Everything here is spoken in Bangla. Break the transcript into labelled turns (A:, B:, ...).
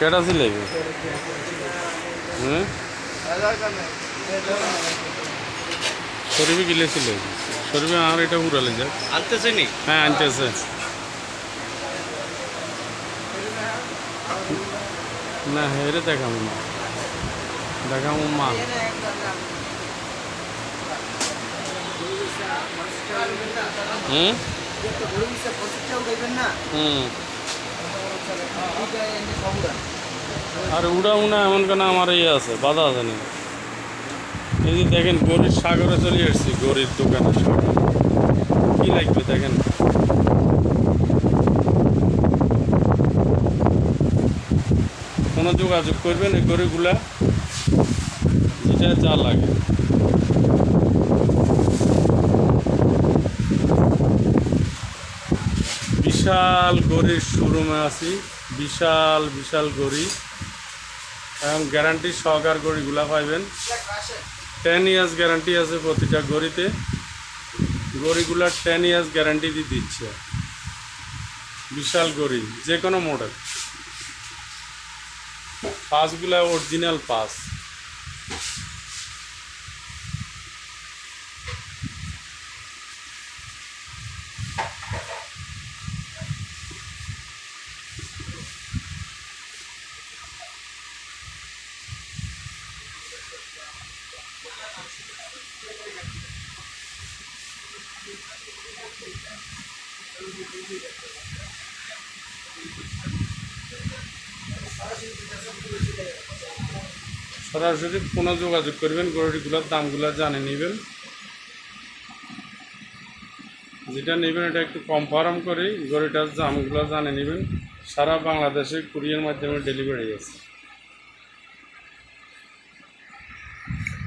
A: কেটা ছিল হুম? শরীফে গিলে ছিল শরীফে আর এটা উড়ালে যাক।
B: আনতেছে নি?
A: হ্যাঁ আনতেছে। না হেরে দেখাবো না। দেখাবো মা। হুম? হুম। আর উড়া উনা এমন কেন আমার ইয়ে আছে, বাধা আছে না এই যে দেখেন, গরির সাগরে চলে এসেছি গরির দোকানে সাগর। কি লাগবে দেখেন? কোনো যোগাযোগ করবেন এই গরিগুলা? যেটা যা লাগে। বিশাল গরির শোরুমে আছি। বিশাল বিশাল গড়ি এবং গ্যারান্টি সহকার গড়িগুলা পাইবেন। টেন ইয়ার্স গ্যারান্টি আছে প্রতিটা গড়িতে গড়িগুলার টেন ইয়ার্স গ্যারান্টি দিয়ে দিচ্ছে। বিশাল গড়ি যে কোনো মডেল পাসগুলা অরিজিনাল পাস সরাসরি কোনো যোগাযোগ করবেন, গরুটিগুলোর দামগুলো জানে নেবেন। যেটা নেবেন এটা একটু কনফার্ম করে গরুটার দামগুলো জানে নেবেন। সারা বাংলাদেশে কুরিয়ার মাধ্যমে ডেলিভারি আছে।